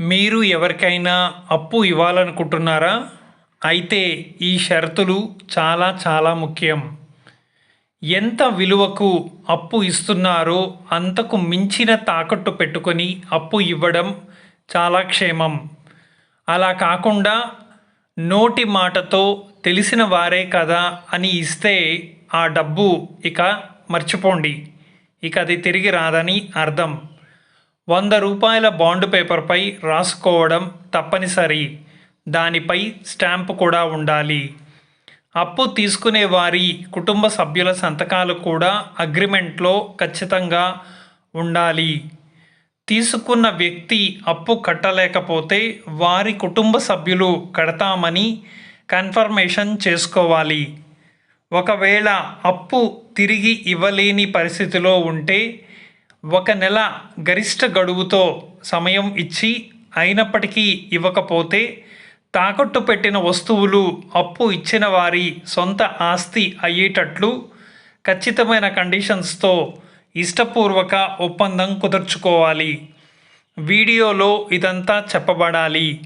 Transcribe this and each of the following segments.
మీరు ఎవరికైనా అప్పు ఇవ్వాలనుకుంటున్నారా? అయితే ఈ షరతులు చాలా చాలా ముఖ్యం. ఎంత విలువకు అప్పు ఇస్తున్నారో అంతకు మించిన తాకట్టు పెట్టుకొని అప్పు ఇవ్వడం చాలా క్షేమం. అలా కాకుండా నోటి మాటతో తెలిసిన వారే కదా అని ఇస్తే ఆ డబ్బు ఇక మర్చిపోండి. ఇక అది తిరిగి రాదని అర్థం. వంద రూపాయల బాండ్ పేపర్పై రాసుకోవడం తప్పనిసరి. దానిపై స్టాంపు కూడా ఉండాలి. అప్పు తీసుకునే వారి కుటుంబ సభ్యుల సంతకాలు కూడా అగ్రిమెంట్లో ఖచ్చితంగా ఉండాలి. తీసుకున్న వ్యక్తి అప్పు కట్టలేకపోతే వారి కుటుంబ సభ్యులు కడతామని కన్ఫర్మేషన్ చేసుకోవాలి. ఒకవేళ అప్పు తిరిగి ఇవ్వలేని పరిస్థితిలో ఉంటే ఒక నెల గరిష్ట గడువుతో సమయం ఇచ్చి అయినప్పటికీ ఇవ్వకపోతే తాకట్టు పెట్టిన వస్తువులు అప్పు ఇచ్చిన వారి సొంత ఆస్తి అయ్యేటట్లు ఖచ్చితమైన కండిషన్స్తో ఇష్టపూర్వక ఒప్పందం కుదుర్చుకోవాలి. వీడియోలో ఇదంతా చెప్పబడాలి.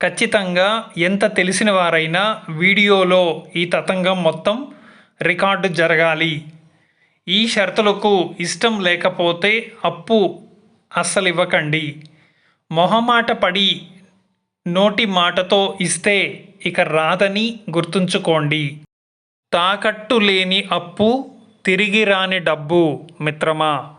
ఖచ్చితంగా ఎంత తెలిసిన వారైనా వీడియోలో ఈ తతంగం మొత్తం రికార్డు జరగాలి. ఈ షరతులకు ఇష్టం లేకపోతే అప్పు అస్సలు ఇవ్వకండి మొహమాట పడి నోటి మాటతో ఇస్తే ఇక రాదని గుర్తుంచుకోండి. తాకట్టు లేని అప్పు తిరిగి రాని డబ్బు మిత్రమా?